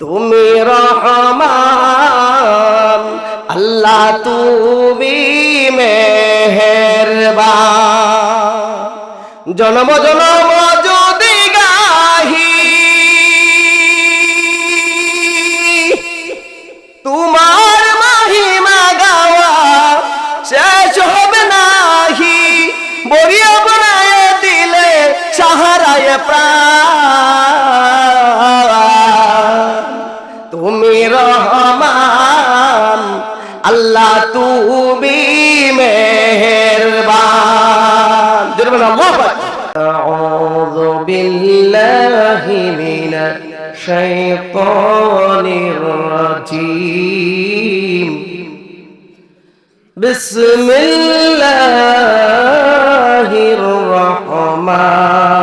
তুমি রহমান, আল্লাহ তুমি মেহেরবান। জনম জনম যদি গাহি, তোমার মাহিমা গাওয়া শেষ হবে নাহি। বরিয়া বনায় দিলে সাহারায় প্রাণ। তুমি মেহেরবান জোরে বলুন আল্লাহু আকবার أعوذ بالله من الشيطان الرجيم بسم الله الرحمن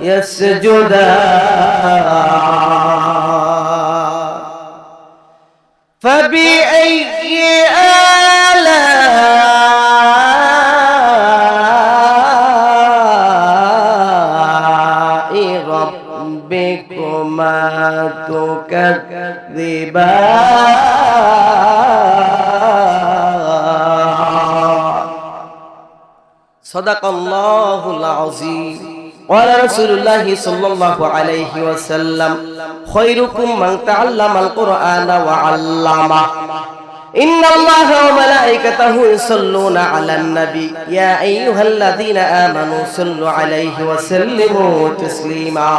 يسجدان فبأي آلاء ربكما تكذبان؟ صدق الله العظيم. قال رسول الله صلى الله عليه وسلم خيركم من تعلم القرآن وعلمه إن الله وملائكته يصلون على النبي يا أيها الذين آمنوا صلوا عليه وسلموا تسليما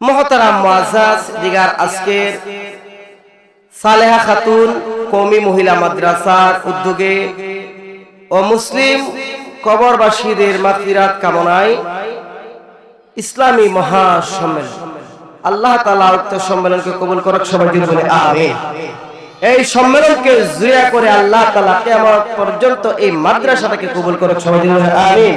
মহতারাম মুআজ্জাজ দিগার আজকের সালেহা খাতুন কওমি মহিলা মাদ্রাসার উদ্যোগে ও মুসলিম কবরবাসীদের মাতৃরাত কামনায় ইসলামী মহাসম্মেলন। আল্লাহ তাআলা উক্ত সম্মেলনকে কবুল করুক, সবাই বলে এই সম্মেলনকে করে আল্লাহ তাআলা কিয়ামত পর্যন্ত এই মাদ্রাসাটাকে কবুল সবাই বলে আমিন।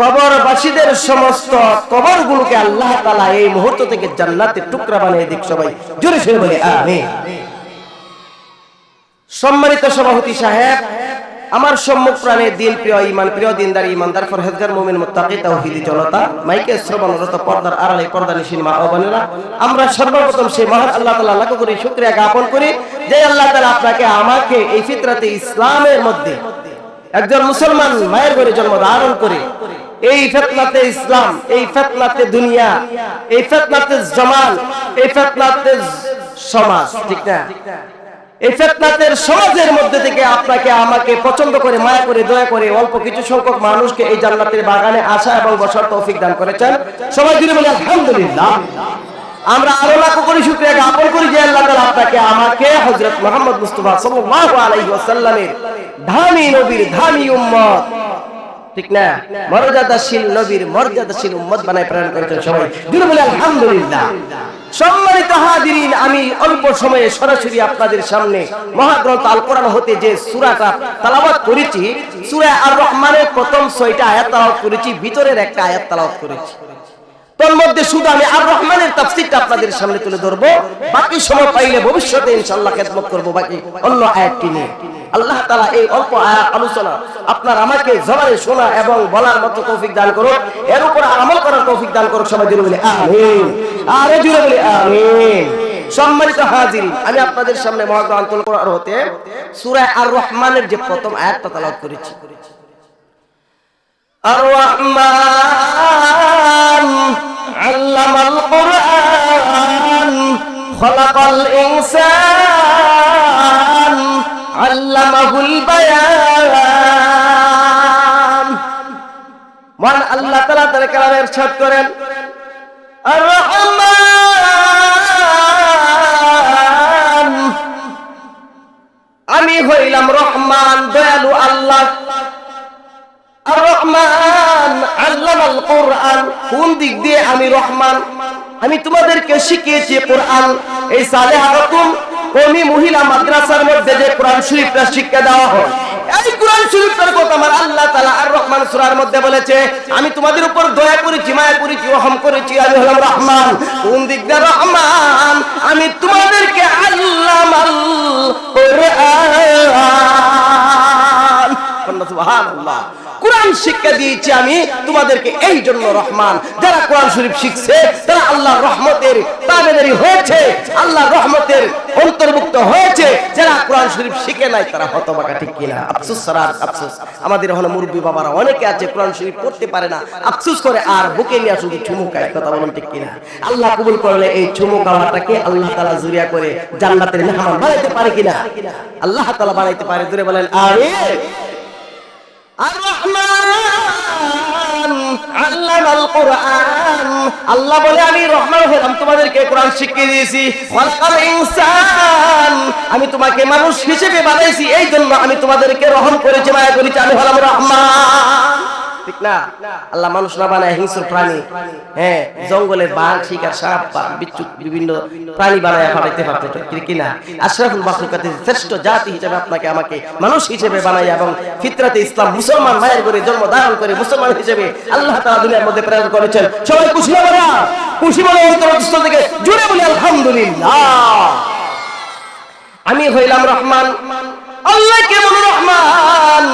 কবরবাসীদের সমস্ত কবরগুলোকে আল্লাহ তাআলা এই মুহূর্ত থেকে জান্নাতের টুকরা বানিয়ে দিক, সবাই জোরে বলে আমিন। সম্মানিত সভাপতি সাহেব আমার সম্মুখ প্রাণে দিল প্রিয় ইমান প্রিয় দিনদার ইমানদার ফরহেজগার, মুমিন, মুত্তাকি তাওহীদি জনতা, মাইকে শ্রবণরত পর্দার আড়ালে পর্দা নিশিন মা ও আমরা সর্বপ্রথম সেই মহান আল্লাহ তাআলা লাখ করে, শুকরিয়া জ্ঞাপন করি যে আল্লাহ তাআলা আপনাকে, আমাকে এই ফিতরাতে ইসলামের মধ্যে একজন মুসলমান মায়ের ঘরে জন্ম ধারণ করে, এই ফেতনাতে ইসলাম, এই ফেতনাতে দুনিয়া, এই ফেতনাতে জমান এই ফেতনাতে সমাজ, ঠিক না? এই ফেতনাতের সমাজের মধ্যে থেকে আপনাকে, আমাকে পছন্দ করে, মায়া করে, দয়া করে অল্প কিছু সংখ্যক মানুষকে এই জান্নাতের বাগানে আসা এবং বসার তৌফিক দান করেছেন। সবাই জুড়ে বলে, আলহামদুলিল্লাহ। আমরা আরও লাখ করে শুকরিয়া জ্ঞাপন করি যে আল্লাহ তাআলা আপনাকে, আমাকে হযরত মুহাম্মদ মুস্তাফা সাল্লাল্লাহু আলাইহি ওয়াসাল্লামের ধামি নবীর ধামি উম্মত ঠিক না? মর্যাদাশীল নবীর মর্যাদাশীল উম্মত বানায় প্রেরণ করেছেন সবাই। দুর্বল বলে, আলহামদুলিল্লাহ। সম্মানিত হাজিরিন, আমি অল্প সময়ে সরাসরি আপনাদের সামনে মহাগ্রন্থ আল কোরআন হতে যে সূরাটা তেলাওয়াত করেছি, সূরা আর রহমানের প্রথম ছয়টা আয়াত তেলাওয়াত করেছি, ভিতরের একটা আয়াত তেলাওয়াত করেছি। তন্মধ্যে শুধু আমি আর রহমানের তাফসিরটা আপনাদের সামনে তুলে ধরব। বাকি সময় পাইলে ভবিষ্যতে খেদমত বাকি অন্য আয়াতটি নিয়ে। আল্লাহ এই অল্প আয়াত আলোচনা আপনার আমাকে শোনা এবং বলার মতো দান এর উপর আমল করার দান সবাই জুড়ে আমিন। আরে জুড়ে আমিন। সম্মানিত হাজিরিন, আমি আপনাদের সামনে করার হতে সুরায় আর রহমানের যে প্রথম আয়াতটা তেলাওয়াত করেছি। আর রহমান আল্লাহ তাআলা তার কালামে করেন। রহমান আমি হইলাম রহমান দয়ালু আল্লাহ। রহমান কোন দিক দিয়ে আমি রহমান আমি তোমাদেরকে শিখিয়েছি কোরআন এই সালেহা রকম কমি মহিলা মাদ্রাসার মধ্যে যে কোরআন শরীফটা শিক্ষা দেওয়া হয় আল্লাহ আমি তোমাদের উপর দয়া করেছি মায়া করেছি রহম করেছি আমি হলাম রহমান কোন দিক দিয়ে রহমান আমি তোমাদেরকে সুবহানাল্লাহ কোরআন শিক্ষা দিয়েছি আমি, তোমাদেরকে এই জন্য রহমান। যারা কোরআন শরীফ শিখছে, তারা আল্লাহর রহমতের তাবেদারি হয়েছে, আল্লাহর রহমতের অন্তর্ভুক্ত হয়েছে। যারা কোরআন শরীফ শিখে নাই, তারা হতবাকা ঠিক কিনা আফসোস সারা আফসোস। আমাদের হলো মুরব্বী বাবারা, অনেকে আছে কোরআন শরীফ পড়তে পারে না, আফসোস করে, আর বুকে নিয়ে শুধু চুমুকায় কথা বলুন ঠিক কিনা আল্লাহ কবুল করলে এই চুমুকাওয়াটাকে আল্লাহ তাআলা জুরিয়া করে জান্নাতের মেহমান বানাইতে পারে কিনা আল্লাহ তাআলা বানাইতে পারে জুড়ে বলেন, আমিন। আল্লাহ বলে, আমি রহমান হলাম তোমাদেরকে কোরআন শিখিয়ে দিয়েছি। ইনসান। আমি তোমাকে মানুষ হিসেবে বানাইছি। এই জন্য আমি তোমাদেরকে রহম করেছি, মায়া করেছি। আমি হলাম রহমান। ঠিক না? আল্লাহ মানুষ না বানায় হিংস্র প্রাণী। হ্যাঁ জঙ্গলের বাঘ, শিকার, সাপ বিচ্ছু, বিভিন্ন প্রাণী বানায় পাঠাইতে পারতো কিনা? আশরাফুল মাখলুকাতের শ্রেষ্ঠ জাতি হিসেবে আপনাকে, আমাকে মানুষ হিসেবে বানাই এবং ফিতরাতে ইসলাম মুসলমান মায়ের করে জন্ম ধারণ করে মুসলমান হিসেবে আল্লাহ তাআলা দুনিয়ার মধ্যে প্রেরণ করেছেন। সবাই খুশি হবে না খুশি বলে অন্তরস্থ থেকে? জুড়ে বলি, আলহামদুলিল্লাহ। আমি হইলাম রহমান। আল্লাহ কেমন রহমান।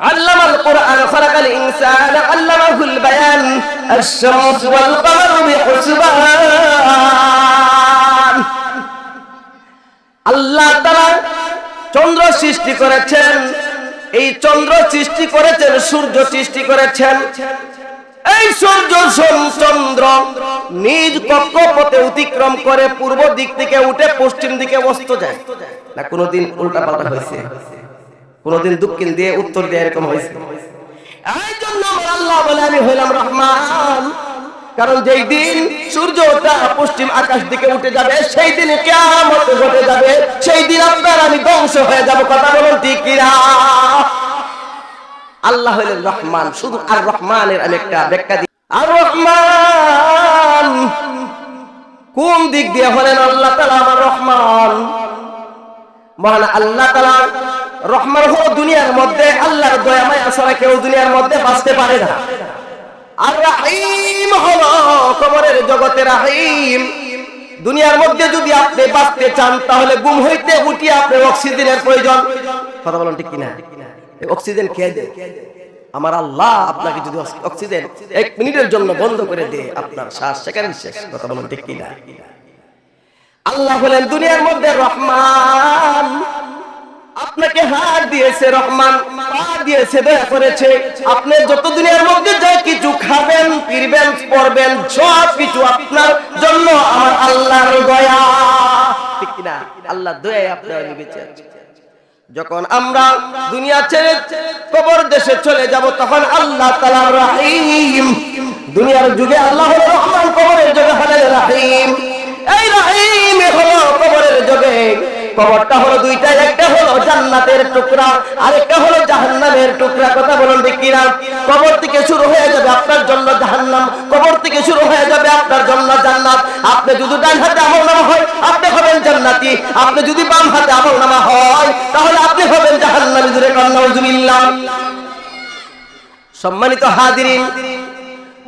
علم القرآن خلق الإنسان علمه البيان الشمس والقمر بحسبان আল্লাহ তারা চন্দ্র সৃষ্টি করেছেন এই চন্দ্র সৃষ্টি করেছেন সূর্য সৃষ্টি করেছেন এই সূর্য সোম- চন্দ্র নিজ কক্ষপথে অতিক্রম করে পূর্ব দিক থেকে উঠে পশ্চিম দিকে অস্ত যায় না কোনোদিন উল্টা পাল্টা হয়েছে কোনদিন দক্ষিণ দিয়ে উত্তর দিয়ে এরকম হয়েছে। আমি হইলাম রহমান। কারণ যেই দিন সূর্যটা পশ্চিম আকাশ দিকে উঠে যাবে, সেই দিনে ঘটে যাবে। সেই দিন আপনার আমি ধ্বংস হয়ে যাব। কথা বলুন আল্লাহ হইলেন রহমান। শুধু আর রহমানের আমি একটা ব্যাখ্যা দিই। আর রহমান, কোন দিক দিয়ে হলেন আল্লাহ তালা আমার রহমান? মহান আল্লাহ তালা রহমান হলো দুনিয়ার মধ্যে, আল্লাহর দয়া, মায়া ছাড়া কেউ দুনিয়ার মধ্যে বাঁচতে পারে না। আর রাহিম হলো কবরের জগতে রাহিম। দুনিয়ার মধ্যে যদি আপনি বাঁচতে চান, তাহলে গুম হইতে উঠিয়ে আপনি অক্সিজেনের প্রয়োজন। কথা বলুন ঠিক কিনা? অক্সিজেন খেয়ে দেয়? আমার আল্লাহ আপনাকে যদি অক্সিজেন এক মিনিটের জন্য বন্ধ করে দেয়, আপনার শ্বাস সেখানে শেষ। কথা বলুন ঠিক কিনা? আল্লাহ বলেন দুনিয়ার মধ্যে রহমান। আপনাকে হাত দিয়েছে রহমান পা দিয়েছে, দয়া করেছে। আপনি যত দুনিয়ার মধ্যে যা কিছু খাবেন, পিরবেন পড়বেন সব কিছু আপনার জন্য আমার আল্লাহর দয়া। ঠিক কিনা? আল্লাহ দয়ায় আপনার বেঁচে আছি। যখন আমরা দুনিয়া ছেড়ে কবর দেশে চলে যাব, তখন আল্লাহ তাআলা রাহিম, দুনিয়ার যুগে আল্লাহ রহমান কবরের যুগে হলেন রাহিম। এই রাহিম হলো কবরের যুগে। কবরটা হলো দুইটা একটা হলো জান্নাতের টুকরা, আরেকটা হলো জাহান্নামের টুকরা। কথা বলুন কিনা? কবর থেকে শুরু হয়ে যাবে আপনার জন্য জাহান্নাম, কবর থেকে শুরু হয়ে যাবে আপনার জন্য জান্নাত। আপনি যদি ডান হাতে আমল নামা হয়, আপনি হবেন জান্নাতি। আপনি যদি বাম হাতে আমল নামা হয়, তাহলে আপনি হবেন জাহান্নামী। জুড়ে কান্নাউজুবিল্লাহ সম্মানিত হাদিরিন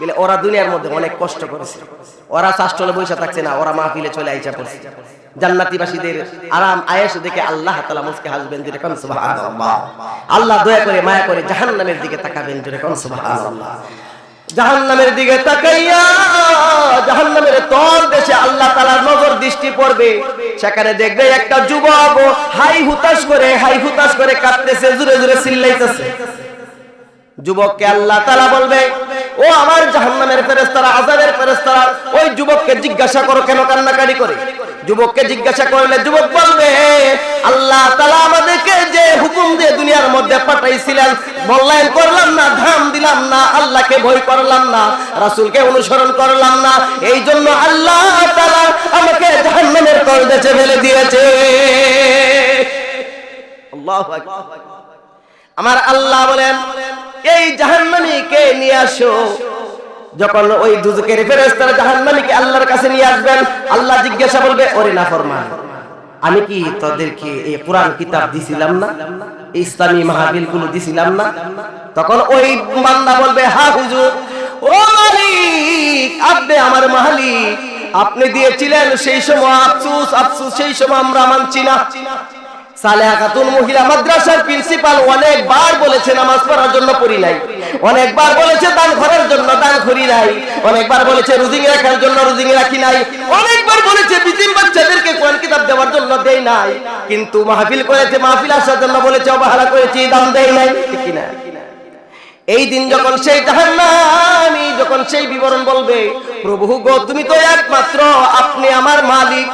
বলে, ওরা দুনিয়ার মধ্যে অনেক কষ্ট করেছে। ওরা চাষটলে বসে থাকছে না, ওরা মাহফিলে চলে আইসা পড়ছে। জান্নাতিবাসীদের আরাম, আয়েশ দেখে আল্লাহ তাআলা মুসকে হাসবেন জুড়ে কোন সুবহানাল্লাহ। আল্লাহ দয়া করে, মায়া করে জাহান্নামের দিকে তাকাবেন জুড়ে কোন সুবহানাল্লাহ। জাহান্নামের দিকে তাকাইয়া, জাহান্নামের তল দেশে আল্লাহ তাআলার নজর দৃষ্টি পড়বে। সেখানে দেখবে একটা যুবক হাই হুতাশ করে, হাই হুতাশ করে কাঁদতেছে, জুরে জুরে চিল্লাইতেছে। যুবককে আল্লাহ তাআলা বলবে, ও আমার জাহান্নামের ফেরেশতারা, আযাবের ফেরেশতারা, ওই যুবককে জিজ্ঞাসা করো কেন কান্নাকাটি করে? যুবককে জিজ্ঞাসা করলে যুবক বলবে, আল্লাহ তাআলা আমাদেরকে যে হুকুম দিয়ে দুনিয়ার মধ্যে পাঠাইছিলেন বললেন করলাম না, ধাম দিলাম না, আল্লাহকে ভয় করলাম না, রাসূলকে অনুসরণ করলাম না এই জন্য আল্লাহ তালা আমাকে জাহান্নামের কলদেশে ফেলে দিয়েছে। আল্লাহু আকবার। আমার আল্লাহ বলেন, এই জাহান্নামীকে নিয়ে আসো। যখন ওই দুজকের ফেরেশতারা জাহান্নামীকে আল্লাহর কাছে নিয়ে আসবেন, আল্লাহ জিজ্ঞাসা বলবে ওরে নাফরমান, আমি কি তোদেরকে এই কোরআন কিতাব দিছিলাম না? ইসলামী মাহফিলগুলো দিছিলাম না? তখন ওই বান্দা বলবে, হা হুজুর, ও মালিক, আপনি আমার মালিক, আপনি দিয়েছিলেন সেই সময় আফসুস আফসুস সেই সময় আমরা মানছি না। সালেহা খাতুন মহিলা মাদ্রাসার প্রিন্সিপাল অনেকবার বলেছে নামাজ পড়ার জন্য পড়ি নাই। অনেকবার বলেছে দান করার জন্য দান করি নাই। অনেকবার বলেছে রুজিং রাখার জন্য রুজিং রাখি নাই। অনেকবার বলেছে বিজিম বাচ্চাদেরকে কোরআন কিতাব দেওয়ার জন্য দেই নাই। কিন্তু মাহফিল করেছে, মাহফিল আসার জন্য বলেছে, অবহেলা করেছি দাম দেই নাই। ঠিক না এই দিন যখন সেই জাহান্নামী, যখন সেই বিবরণ বলবে, প্রভু গো, তুমি তো একমাত্র, আপনি আমার মালিক।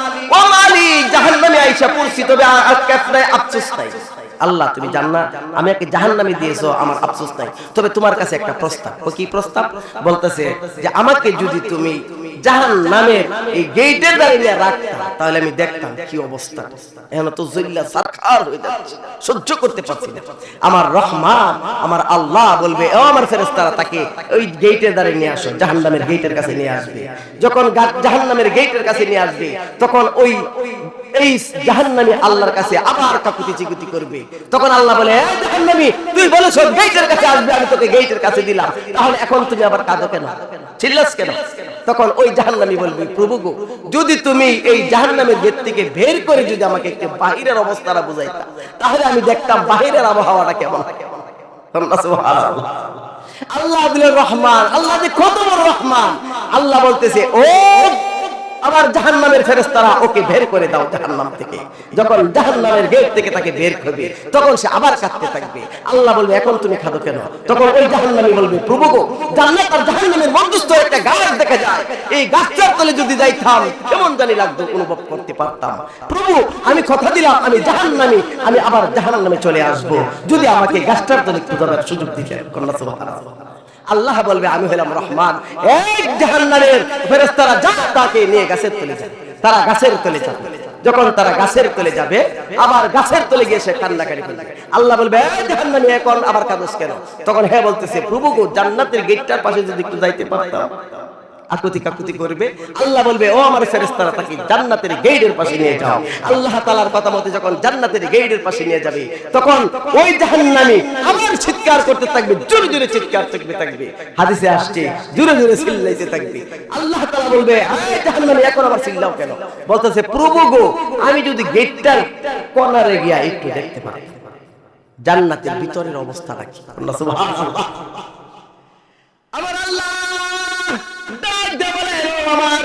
আল্লাহ, তুমি জান্না আমি একে দিয়েছ, আমার আফসোস নাই। তবে তোমার কাছে একটা প্রস্তাব। ও কি প্রস্তাব? বলতেছে যে, আমাকে যদি তুমি জাহান নামের এই গেটের দাঁড়িয়ে রাখতাম তাহলে আমি দেখতাম কি অবস্থা। এখন তো জল্লা সারখার হয়ে যাচ্ছে, সহ্য করতে পারছি না। আমার রহমান, আমার আল্লাহ বলবে, ও আমার ফেরেশতারা, তাকে ওই গেটের দাঁড়িয়ে নিয়ে আসো, জাহান্নামের গেটের কাছে নিয়ে আসবে। যখন জাহান্নামের গেটের কাছে নিয়ে আসবে, তখন ওই, এই জাহান্নামী আল্লাহর কাছে আবার কাকুতি চিকুতি করবে। তখন আল্লাহ বলে "এ জাহান্নামী, তুই বলেছ গেটের কাছে আসবে, আমি তোকে গেটের কাছে দিলাম। তাহলে এখন তুমি আবার কাঁদো কেন? চিল্লাস কেন? তখন ওই জাহান্নামী বলবে, প্রভু গো, যদি তুমি এই জাহান্নামের গেট থেকে বের করে যদি আমাকে একটু বাহিরের অবস্থাটা বুঝাইতা, তাহলে আমি দেখতাম বাহিরের আবহাওয়াটা কেমন। আল্লাহ রহমান, আল্লাহ কত বড় রহমান। আল্লাহ বলতেছে, ও আবার জাহান্নামের ফেরেশতারা ওকে বের করে দাও জাহান্নাম থেকে। যখন জাহান্নামের গেট থেকে তাকে বের করবে, তখন সে আবার কাঁদতে থাকবে। আল্লাহ বলবে, এখন তুমি খাদো কেন? তখন ওই জাহান্নামী বলবে, প্রভু গো, জান্নাত আর জাহান্নামের মধ্যস্থ একটা গাছ দেখা যায়। এই গাছটার তলে যদি যাইতাম, কেমন জানি লাগতো, অনুভব করতে পারতাম। প্রভু, আমি কথা দিলাম, আমি জাহান্নামী, আমি আবার জাহান নামে চলে আসব। যদি আমাকে গাছটার তলে একটু সুযোগ দিতেন, কন্যা সুবহানাল্লাহ। আল্লাহ বলবে, আমি হলাম রহমান। এক জাহান্নামের ফেরেশতারা যা তাকে নিয়ে গাছের তলে যাবে তারা গাছের তলে যাবে। যখন তারা গাছের তলে যাবে, আবার গাছের তলে গিয়ে সে কান্নাকারি করবে। আল্লাহ বলবে জাহান্নামী এখন আবার কাদস কেন? তখন হ্যাঁ বলতেছে, প্রভু গো, জান্নাতের গেটটার পাশে যদি একটু যাইতে পারতাম, আকুতি কাকুতি করবে। আল্লাহ বলবে, ও আমার ফেরেশতারা, তাকে জান্নাতের গেইডের পাশে নিয়ে যাও। আল্লাহ তাআলার কথা মতে যখন জান্নাতের গেইডের পাশে নিয়ে যাবে, তখন ওই জাহান্নামী আবার চিৎকার করতে থাকবে জোরে জোরে চিৎকার করতে থাকবে। হাদিসে আসছে জোরে জোরে চিল্লাইতে থাকবে। আল্লাহ তাআলা বলবে এই জাহান্নামী এখন আবার চিল্লাও কেন? বলতেছে প্রভু গো আমি যদি গেটটার কর্নারে গিয়া একটু দেখতে পারি জান্নাতের ভিতরের অবস্থাটা কি? আল্লাহ সুবহানাল্লাহ আমার আল্লাহ ডাক দে বলে, আমার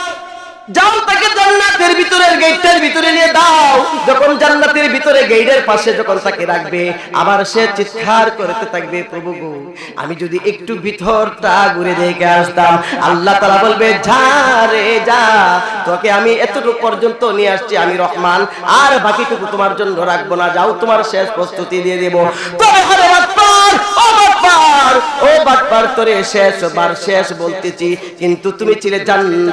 যাও তাকে জান্নাতের ভিতরের গেটের ভিতরে নিয়ে দাও। যখন জান্নাতের ভিতরে গেটের পাশে যখন তাকে রাখবে, আবার সে চিৎকার করতে থাকবে, প্রভু গো, আমি যদি একটু ভিতরটা ঘুরে দেখে আসতাম। আল্লাহ তাআলা বলবে, যা রে, যা। তোকে আমি এতটুকু পর্যন্ত নিয়ে আসছি, আমি রহমান। আর বাকিটুকু তোমার জন্য রাখব না। যাও, তোমার শেষ প্রস্তুতি দিয়ে দেব। তবে বাটপার ও বাটপার ও বাটপার তোরে শেষ, বার শেষ বলতেছি, কিন্তু তুমি ছিলে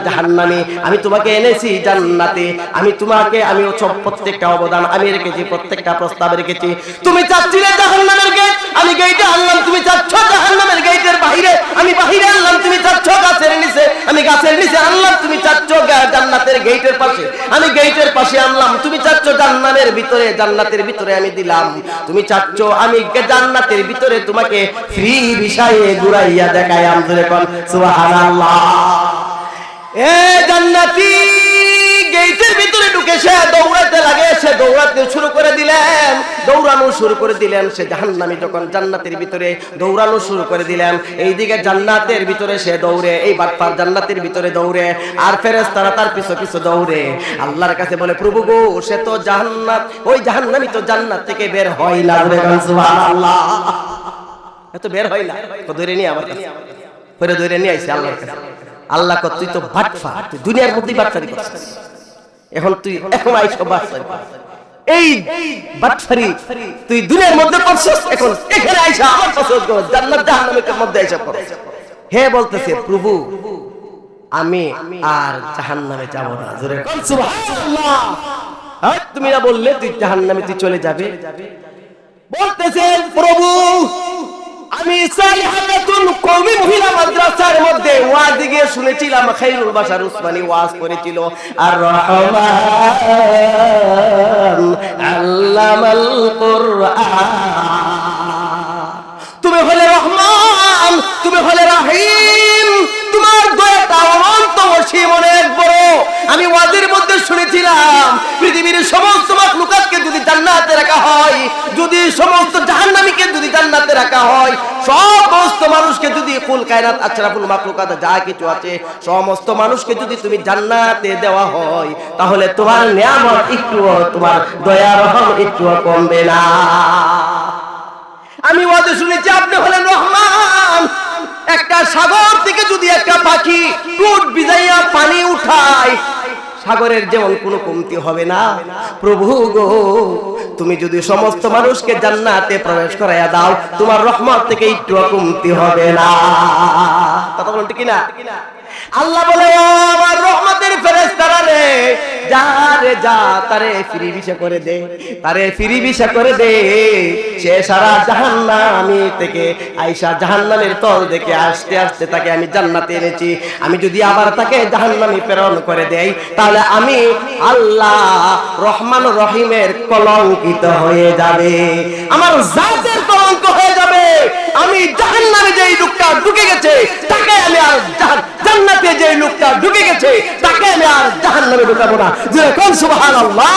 জাহান্নামী। আমি তোমাকে এনেছি জান্নাতে। আমি তোমাকে, আমি সব প্রত্যেকটা অবদান আমি রেখেছি, প্রত্যেকটা প্রস্তাব রেখেছি। তুমি চাচ্ছিলে জাহান্নামের গেট আমি গেটে আনলাম, তুমি চাচ্ছ জাহান্নামের গেটের বাইরে আমি বাইরে আনলাম, তুমি চাচ্ছ গাছের নিচে। আমি গাছের নিচে আনলাম, তুমি চাচ্ছ জান্নাতের গেটের পাশে। আমি গেটের পাশে আনলাম, তুমি চাচ্ছ জান্নাতের ভিতরে জান্নাতের ভিতরে আমি দিলাম। তুমি চাচ্ছ আমি জান্নাতের ভিতরে তোমাকে বিষয়ে সুবহানাল্লাহ। এ জান্নাতি ভিতরে ঢুকে সে দৌড়াতে লাগে, সে দৌড়াতে শুরু করে দিলেন। দৌড়ানো শুরু করে দিলেন, সে জাহান্নামী যখন জান্নাতের ভিতরে দৌড়ানো শুরু করে দিলেন, এইদিকে জান্নাতের ভিতরে সে দৌড়ে, এই বাটপার জান্নাতের ভিতরে দৌড়ে, আর ফেরেস তারা তার পিছু পিছু দৌড়ে। আল্লাহর কাছে বলে, প্রভু গো, সে তো জাহান্নাত, ওই জাহান্নামি তো জান্নাত থেকে বের হয় না। সুবহানাল্লাহ। এত বের হয় না তো ধরে নিয়ে আমার কাছে। পরে ধরে নিয়ে আইছে আল্লাহর কাছে। আল্লাহ কত তুই তো বাটফা তুই দুনিয়ার মধ্যেই বাটফারি করছিস। এখন তুই এখন আইছো বাটফারি এই বাটফারি তুই দুনিয়ার মধ্যে করছিস এখন এখানে আইসা আমার কর জান্নাত জাহান্নামের মধ্যে আইসা কর হে বলতেছে প্রভু আমি আর জাহান্নামে যাব না। জোরে কর সুবহানাল্লাহ। হ্যাঁ, তুমি না বললে তুই জাহান্নামে তুই চলে যাবে? বলতেছেন প্রভু আমি সালিহাতুল কওমি মহিলা মাদ্রাসার মধ্যে ওয়াজ গিয়ে শুনেছিলাম খাইরুল বাশার উসমানী ওয়াজ করেছিল। আর রহমান আল্লামাল তুমি হলে রহমান, তুমি হলে রাহিম, তোমার দয়াটা অনন্ত অসীম অনেক বড়। আমি ওয়াজের মধ্যে শুনেছিলাম, পৃথিবীর সমস্ত জান্নাতে রাখা হয়। যদি সমস্ত জাহান্নামীকে যদি জান্নাতে রাখা হয়, সমস্ত মানুষকে যদি ফুল কায়নাত আশরাফুল মাখলুকাত যা কিছু আছে, সমস্ত মানুষকে যদি তুমি জান্নাতে দেওয়া হয়, তাহলে তোমার নিয়ামত একটুও, তোমার দয়া রহম একটুও কমবে না। আমি ওয়াদে শুনেছি, আপনি হলেন রহমান। একটা সাগর থেকে যদি একটা পাখি টুট বিজাইয়া পানি উঠায় সাগরের যেমন কোনো কমতি হবে না। প্রভু গো, তুমি যদি সমস্ত মানুষকে জান্নাতে প্রবেশ করাইয়া দাও, তোমার রহমত থেকে একটু কমতি হবে না। কথা বলতে কি না আল্লাহ বলে, ও আমার রহমতের ফেরেশতারা রে যা রে যা, তারে ফিরি বিশা করে দে, তারে করে দে। সে সারা থেকে জাহান্নামের তল তাকে আমি জান্নাতে এনেছি। আমি যদি আবার তাকে জাহান্নামি প্রেরণ করে দেই, তাহলে আমি আল্লাহ রহমান রহিমের কলঙ্কিত হয়ে যাবে। আমার জাতের কলঙ্ক হয়ে যাবে। আমি জাহান্নামে যেই লোকটা ঢুকে গেছে, তাকে আমি আর জান্নাতে যে লোকটা ঢুকে গেছে, তাকে আমি আর জাহান্নামে ঢুকাবো না। যে কোন সুবহানাল্লাহ?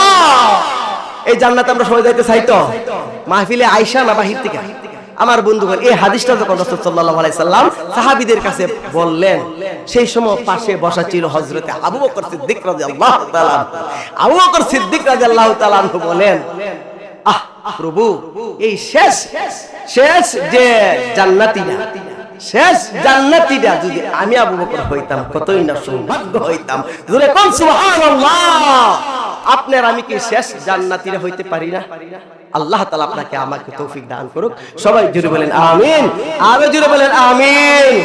এই জান্নাতে আমরা সবাই যাইতে চাই তো? মাহফিলে আয়সা না বাহির থেকে। আমার বন্ধুগণ, এই হাদিসটা যখন রাসূল সাল্লাল্লাহু আলাইহি সাল্লাম সাহাবীদের কাছে বললেন, সেই সময় পাশে বসা ছিল হজরতে আবু বকর সিদ্দিক তাআলা আনহু। আবু বকর সিদ্দিক তাআলা আনহু বলেন আহ, প্রভু, এই শেষ শেষ যে জান্নাতীরা শেষ জান্নাতীরা যদি আমি আবু বকর হইতাম, কতই না সৌভাগ্য হইতাম। কোন সুবহানাল্লাহ? আপনার আমি কি শেষ জান্নাতীরা হইতে পারি না? আল্লাহ তাআলা আপনাকে আমাকে তৌফিক দান করুক। সবাই জুড়ে বলেন আমিন। আরও জুড়ে বলেন আমিন।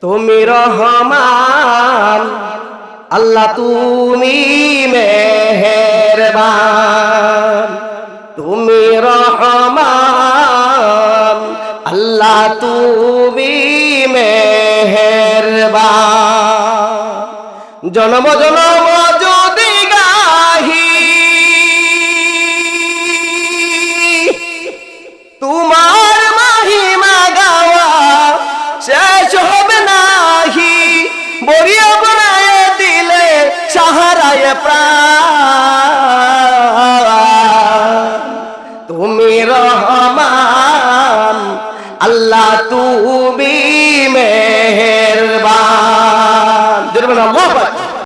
তুমি রহমান আল্লাহ তুমি মেহেরবান তুমি রহমান আল্লাহ তুমি মেহেরবান। জনম জনম সাহারায় প্রাণ। তুমি রহমান আল্লাহ তুমি